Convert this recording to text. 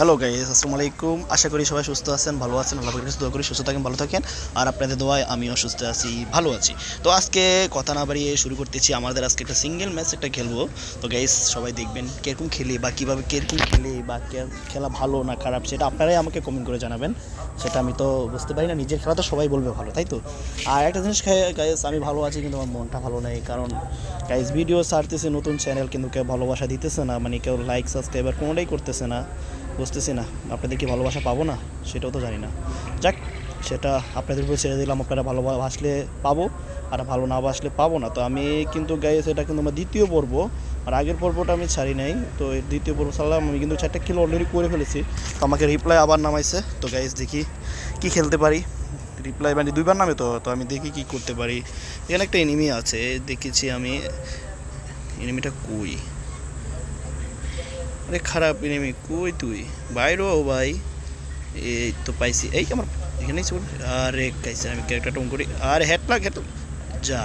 Hello guys আসসালামু আলাইকুম আশা করি সবাই সুস্থ আছেন, ভালো আছেন পাকের কাছে দোয়া করি, সুস্থ থাকেন, ভালো থাকেন। আর আপনাদের দোয়ায় আমিও সুস্থ আছি, ভালো আছি। তো আজকে কথা না বাড়িয়ে শুরু করতেছি, আমাদের আজকে একটা সিঙ্গেল ম্যাচ একটা খেলব। তো গাইস সবাই দেখবেন কীরকম খেলে বা কীভাবে কীরকম খেলে বা খেলা ভালো না খারাপ, সেটা আপনারাই আমাকে কমেন্ট করে জানাবেন। সেটা আমি তো বুঝতে পারি না, নিজের খেলা তো সবাই বলবে ভালো, তাই তো? আর একটা জিনিস গাইস আমি ভালো আছি, কিন্তু আমার মনটা ভালো নেই, কারণ গাইস ভিডিও ছাড়তেছে, নতুন চ্যানেল কিন্তু কেউ ভালোবাসা দিতেছে না মানে কেউ লাইক সাবস্ক্রাইবার কোনোটাই করতেছে না। বুঝতেছি না, আপনাদের কি ভালোবাসা পাবো না? সেটাও তো জানি না। যাক, সেটা আপনাদের উপর ছেড়ে দিলাম, আপনারা ভালোবাসলে পাবো, আর ভালো না বাসলে পাবো না। তো আমি কিন্তু গাইস এটা কিন্তু আমার দ্বিতীয় পর্ব, আর আগের পর্বটা আমি ছাড়ি নাই। তো এই দ্বিতীয় পর্ব ছাড়লাম, আমি কিন্তু চারটা কিলো অলরেডি করে ফেলেছি। তো আমাকে রিপ্লাই আবার নামাইছে। তো গাইস দেখি কি খেলতে পারি। রিপ্লাই মানে দুইবার নামে তো তো আমি দেখি কি করতে পারি। এখানে একটা এনিমি আছে, দেখেছি আমি। এনিমিটা কই? আরে খারাপ এনিমি কই তুই? বাইরো ভাই। এই তো পাইছি। এই আমার এখানেই চল। আরে কাইছে আমি ক্যারেক্টারটা অন করি। আরে হেড লাগ হেড যা।